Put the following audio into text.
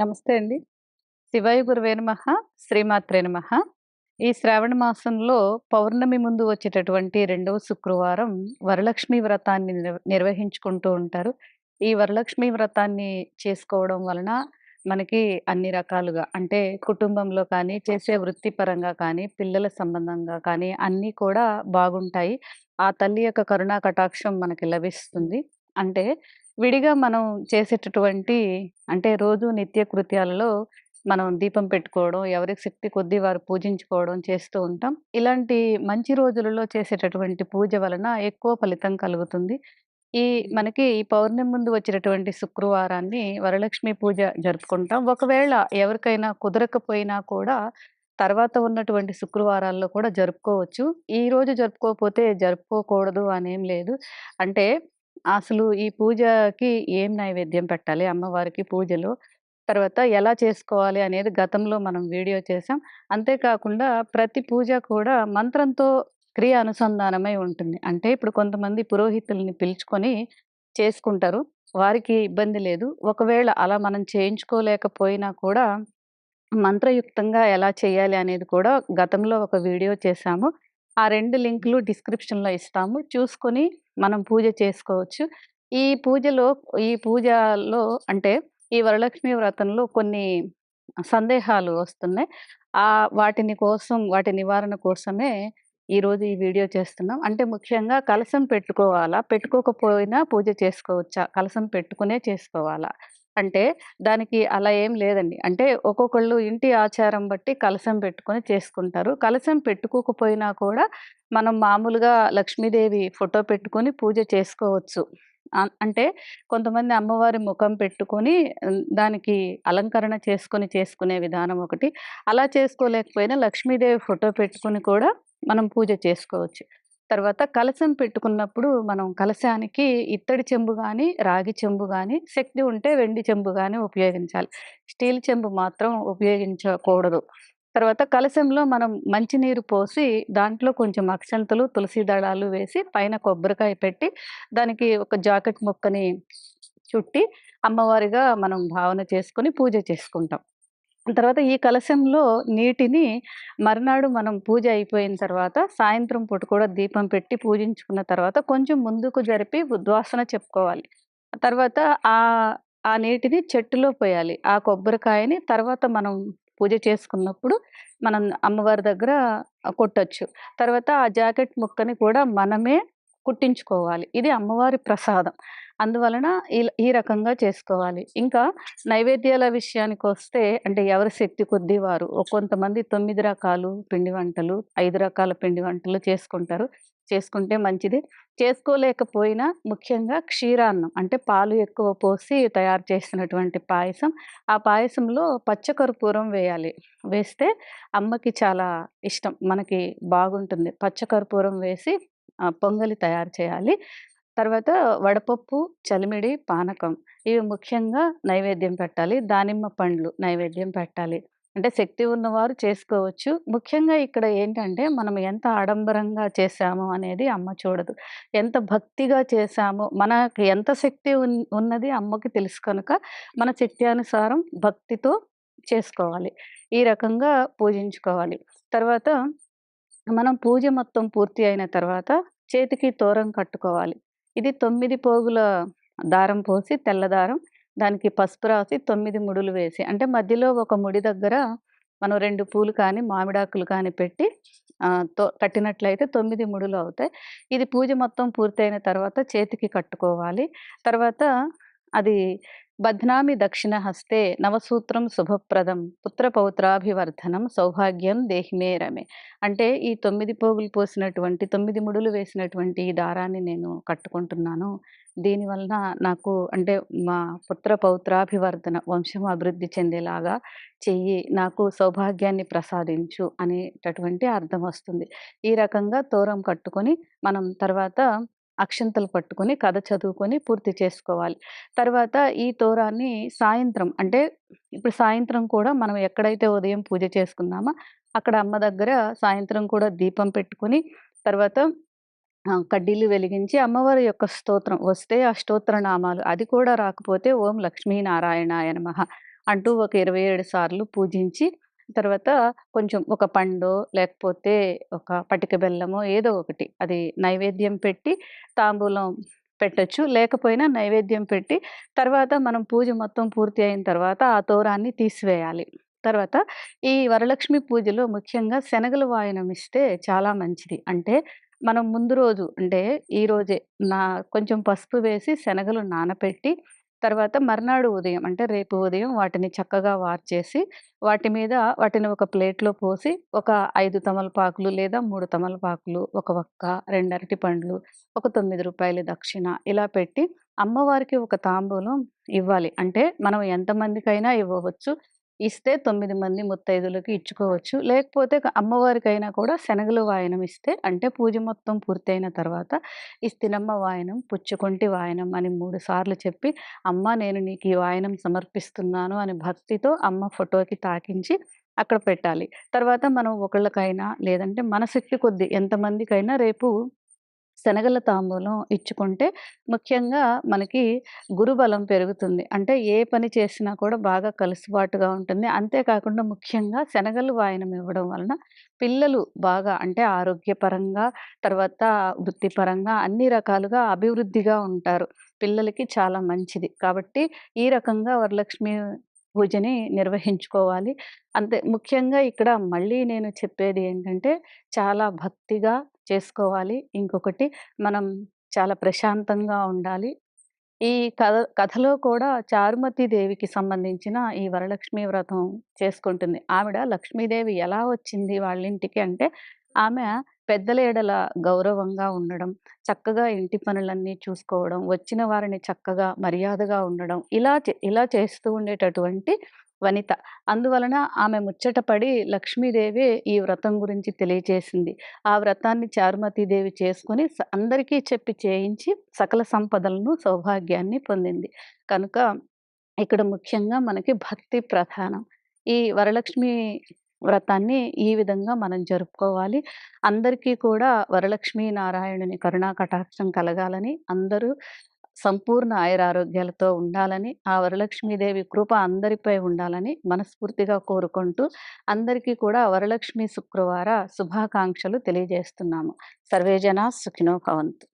నమస్తే అండి. శివాయ గురువే నమ శ్రీమాత్రే నమ ఈ శ్రావణ మాసంలో పౌర్ణమి ముందు వచ్చేటటువంటి రెండవ శుక్రవారం వరలక్ష్మి వ్రతాన్ని నిర్వ నిర్వహించుకుంటూ ఉంటారు. ఈ వరలక్ష్మి వ్రతాన్ని చేసుకోవడం వలన మనకి అన్ని రకాలుగా అంటే కుటుంబంలో కానీ, చేసే వృత్తిపరంగా కానీ, పిల్లల సంబంధంగా కానీ అన్నీ కూడా బాగుంటాయి. ఆ తల్లి యొక్క కరుణా కటాక్షం మనకి లభిస్తుంది. అంటే విడిగా మనం చేసేటటువంటి అంటే రోజు నిత్య కృత్యాలలో మనం దీపం పెట్టుకోవడం, ఎవరికి శక్తి కొద్దీ వారు పూజించుకోవడం చేస్తూ ఉంటాం. ఇలాంటి మంచి రోజులలో చేసేటటువంటి పూజ వలన ఎక్కువ ఫలితం కలుగుతుంది. ఈ మనకి ఈ పౌర్ణమి ముందు వచ్చేటటువంటి శుక్రవారాన్ని వరలక్ష్మి పూజ జరుపుకుంటాం. ఒకవేళ ఎవరికైనా కుదరకపోయినా కూడా తర్వాత ఉన్నటువంటి శుక్రవారాల్లో కూడా జరుపుకోవచ్చు. ఈరోజు జరుపుకోకపోతే జరుపుకోకూడదు అనేం లేదు. అంటే అసలు ఈ పూజకి ఏం నైవేద్యం పెట్టాలి అమ్మవారికి పూజలో, తర్వాత ఎలా చేసుకోవాలి అనేది గతంలో మనం వీడియో చేసాం. అంతేకాకుండా ప్రతి పూజ కూడా మంత్రంతో క్రియ అనుసంధానమై ఉంటుంది. అంటే ఇప్పుడు కొంతమంది పురోహితుల్ని పిలుచుకొని చేసుకుంటారు. వారికి ఇబ్బంది లేదు. ఒకవేళ అలా మనం చేయించుకోలేకపోయినా కూడా మంత్రయుక్తంగా ఎలా చేయాలి అనేది కూడా గతంలో ఒక వీడియో చేశాము. ఆ రెండు లింకులు డిస్క్రిప్షన్‌లో ఇస్తాము. చూసుకొని మనం పూజ చేసుకోవచ్చు. ఈ పూజలో ఈ పూజలో అంటే ఈ వరలక్ష్మి వ్రతంలో కొన్ని సందేహాలు వస్తున్నాయి. ఆ వాటిని కోసం వాటి నివారణ కోసమే ఈరోజు ఈ వీడియో చేస్తున్నాం. అంటే ముఖ్యంగా కలశం పెట్టుకోవాలా? పెట్టుకోకపోయినా పూజ చేసుకోవచ్చా? కలశం పెట్టుకునే చేసుకోవాలా? అంటే దానికి అలా ఏం లేదండి. అంటే ఒక్కొక్కళ్ళు ఇంటి ఆచారం బట్టి కలశం పెట్టుకొని చేసుకుంటారు. కలశం పెట్టుకోకపోయినా కూడా మనం మామూలుగా లక్ష్మీదేవి ఫోటో పెట్టుకొని పూజ చేసుకోవచ్చు. అంటే కొంతమంది అమ్మవారి ముఖం పెట్టుకొని దానికి అలంకరణ చేసుకొని చేసుకునే విధానం ఒకటి. అలా చేసుకోలేకపోయినా లక్ష్మీదేవి ఫోటో పెట్టుకొని కూడా మనం పూజ చేసుకోవచ్చు. తర్వాత కలశం పెట్టుకున్నప్పుడు మనం కలశానికి ఇత్తడి చెంబు కానీ రాగి చెంబు కానీ శక్తి ఉంటే వెండి చెంబు కానీ ఉపయోగించాలి. స్టీల్ చెంబు మాత్రం ఉపయోగించకూడదు. తర్వాత కలశంలో మనం మంచినీరు పోసి దాంట్లో కొంచెం అక్షంతలు, తులసి దళాలు వేసి పైన కొబ్బరికాయ పెట్టి దానికి ఒక జాకెట్ ముక్కని చుట్టి అమ్మవారిగా మనం భావన చేసుకొని పూజ చేసుకుంటాం. తర్వాత ఈ కలశంలో నీటిని మరునాడు మనం పూజ అయిపోయిన తర్వాత సాయంత్రం పూట కూడా దీపం పెట్టి పూజించుకున్న తర్వాత కొంచెం ముందుకు జరిపి ఉద్వాసన చెప్పుకోవాలి. తర్వాత ఆ ఆ నీటిని చెట్టులో పోయాలి. ఆ కొబ్బరికాయని తర్వాత మనం పూజ చేసుకున్నప్పుడు మనం అమ్మవారి దగ్గర కొట్టచ్చు తర్వాత ఆ జాకెట్ ముక్కని కూడా మనమే కుట్టించుకోవాలి. ఇది అమ్మవారి ప్రసాదం. అందువలన ఈ ఈ రకంగా చేసుకోవాలి. ఇంకా నైవేద్యాల విషయానికి వస్తే అంటే ఎవరి శక్తి కొద్దీ వారు కొంతమంది తొమ్మిది రకాలు పిండి వంటలు, ఐదు రకాల పిండి వంటలు చేసుకుంటారు. చేసుకుంటే మంచిది. చేసుకోలేకపోయినా ముఖ్యంగా క్షీరాన్నం అంటే పాలు ఎక్కువ పోసి తయారు చేసినటువంటి పాయసం. ఆ పాయసంలో పచ్చకర్పూరం వేయాలి. వేస్తే అమ్మకి చాలా ఇష్టం. మనకి బాగుంటుంది. పచ్చకర్పూరం వేసి పొంగలి తయారు చేయాలి. తర్వాత వడపప్పు, చలిమిడి, పానకం ఇవి ముఖ్యంగా నైవేద్యం పెట్టాలి. దానిమ్మ పండ్లు నైవేద్యం పెట్టాలి. అంటే శక్తి ఉన్నవారు చేసుకోవచ్చు. ముఖ్యంగా ఇక్కడ ఏంటంటే మనం ఎంత ఆడంబరంగా చేశాము అనేది అమ్మ చూడదు. ఎంత భక్తిగా చేశామో మనకు ఎంత శక్తి ఉన్ ఉన్నది అమ్మకి తెలుసు కనుక మన శక్త్యానుసారం భక్తితో చేసుకోవాలి. ఈ రకంగా పూజించుకోవాలి. తర్వాత మనం పూజ మొత్తం పూర్తి అయిన తర్వాత చేతికి తోరం కట్టుకోవాలి. ఇది తొమ్మిది పోగుల దారం పోసి తెల్ల దారం దానికి పసుపు రాసి తొమ్మిది ముడులు వేసి అంటే మధ్యలో ఒక ముడి దగ్గర మనం రెండు పూలు కానీ, మామిడాకులు కానీ పెట్టి తో కట్టినట్లయితే తొమ్మిది ముడులు అవుతాయి. ఇది పూజ మొత్తం పూర్తయిన తర్వాత చేతికి కట్టుకోవాలి. తర్వాత అది బధ్నామి దక్షిణ హస్తే నవసూత్రం శుభప్రదం పుత్ర పౌత్రాభివర్ధనం సౌభాగ్యం దేహిమే రమే. అంటే ఈ తొమ్మిది పోగులు పోసినటువంటి తొమ్మిది ముడులు వేసినటువంటి ఈ దారాన్ని నేను కట్టుకుంటున్నాను. దీనివలన నాకు అంటే మా పుత్ర పౌత్రాభివర్ధన వంశం అభివృద్ధి చెందేలాగా చెయ్యి. నాకు సౌభాగ్యాన్ని ప్రసాదించు అనేటటువంటి అర్థం వస్తుంది. ఈ రకంగా తోరం కట్టుకొని మనం తర్వాత అక్షంతలు పట్టుకొని కథ చదువుకొని పూర్తి చేసుకోవాలి. తర్వాత ఈ తోరాన్ని సాయంత్రం అంటే ఇప్పుడు సాయంత్రం కూడా మనం ఎక్కడైతే ఉదయం పూజ చేసుకున్నామో అక్కడ అమ్మ దగ్గర సాయంత్రం కూడా దీపం పెట్టుకొని తర్వాత కడ్డీలు వెలిగించి అమ్మవారి యొక్క స్తోత్రం వస్తే ఆ స్తోత్ర నామాలు అది కూడా రాకపోతే ఓం లక్ష్మీనారాయణాయ నమః అంటూ ఒక 27 సార్లు పూజించి, తర్వాత కొంచెం ఒక పండు లేకపోతే ఒక పటిక బెల్లము ఏదో ఒకటి అది నైవేద్యం పెట్టి తాంబూలం పెట్టచ్చు లేకపోయినా నైవేద్యం పెట్టి, తర్వాత మనం పూజ మొత్తం పూర్తి అయిన తర్వాత ఆ తోరాన్ని తీసివేయాలి. తర్వాత ఈ వరలక్ష్మి పూజలో ముఖ్యంగా శనగలు వాయనం ఇస్తే చాలా మంచిది. అంటే మనం ముందు రోజు అంటే ఈరోజే నా కొంచెం పసుపు వేసి శనగలు నానపెట్టి, తర్వాత మర్నాడు ఉదయం అంటే రేపు ఉదయం వాటిని చక్కగా వార్చేసి, వాటి మీద వాటిని ఒక ప్లేట్‌లో పోసి, ఒక ఐదు తమలపాకులు లేదా మూడు తమలపాకులు, ఒక వక్క, 2 అరటి పండ్లు, ఒక తొమ్మిది రూపాయలు దక్షిణ ఇలా పెట్టి అమ్మవారికి ఒక తాంబూలం ఇవ్వాలి. అంటే మనం ఎంతమందికైనా ఇవ్వవచ్చు. ఇస్తే తొమ్మిది మంది ముత్తైదులకి ఇచ్చుకోవచ్చు. లేకపోతే అమ్మవారికైనా కూడా శనగలు వాయనం ఇస్తే అంటే పూజ మొత్తం పూర్తయిన తర్వాత ఇస్తినమ్మ వాయనం, పుచ్చుకుంటి వాయనం అని మూడు సార్లు చెప్పి, అమ్మ నేను నీకు ఈ వాయనం సమర్పిస్తున్నాను అని భక్తితో అమ్మ ఫోటోకి తాకించి అక్కడ పెట్టాలి. తర్వాత మనం ఒకళ్ళకైనా లేదంటే మన శక్తి కొద్దీ ఎంతమందికైనా రేపు శనగల తాంబూలం ఇచ్చుకుంటే ముఖ్యంగా మనకి గురుబలం పెరుగుతుంది. అంటే ఏ పని చేసినా కూడా బాగా కలుసుబాటుగా ఉంటుంది. అంతేకాకుండా ముఖ్యంగా శనగలు వాయనం ఇవ్వడం వలన పిల్లలు బాగా అంటే ఆరోగ్యపరంగా, తర్వాత వృత్తిపరంగా అన్ని రకాలుగా అభివృద్ధిగా ఉంటారు. పిల్లలకి చాలా మంచిది. కాబట్టి ఈ రకంగా వరలక్ష్మి పూజని నిర్వహించుకోవాలి. అంతే ముఖ్యంగా ఇక్కడ మళ్ళీ నేను చెప్పేది ఏంటంటే చాలా భక్తిగా చేసుకోవాలి. ఇంకొకటి మనం చాలా ప్రశాంతంగా ఉండాలి. ఈ కథ కథలో కూడా చారుమతి దేవికి సంబంధించిన ఈ వరలక్ష్మి వ్రతం చేసుకుంటుంది. ఆవిడ లక్ష్మీదేవి ఎలా వచ్చింది వాళ్ళింటికి అంటే, ఆమె పెద్దల ఎడల గౌరవంగా ఉండడం, చక్కగా ఇంటి పనులన్నీ చూసుకోవడం, వచ్చిన వారిని చక్కగా మర్యాదగా ఉండడం ఇలా చే ఇలా చేస్తూ ఉండేటటువంటి వనిత. అందువలన ఆమె ముచ్చటపడి లక్ష్మీదేవి ఈ వ్రతం గురించి తెలియచేసింది. ఆ వ్రతాన్ని చారుమతి దేవి చేసుకొని అందరికీ చెప్పి చేయించి సకల సంపదలను, సౌభాగ్యాన్ని పొందింది. కనుక ఇక్కడ ముఖ్యంగా మనకి భక్తి ప్రధానం. ఈ వరలక్ష్మి వ్రతాన్ని ఈ విధంగా మనం జరుపుకోవాలి. అందరికీ కూడా వరలక్ష్మీ నారాయణుని కరుణా కటాక్షం కలగాలని, అందరూ సంపూర్ణ ఆయురారోగ్యాలతో ఉండాలని, ఆ వరలక్ష్మీదేవి కృప అందరిపై ఉండాలని మనస్ఫూర్తిగా కోరుకుంటూ, అందరికీ కూడా వరలక్ష్మి శుక్రవార శుభాకాంక్షలు తెలియజేస్తున్నాము. సర్వేజన సుఖినో భవంతు.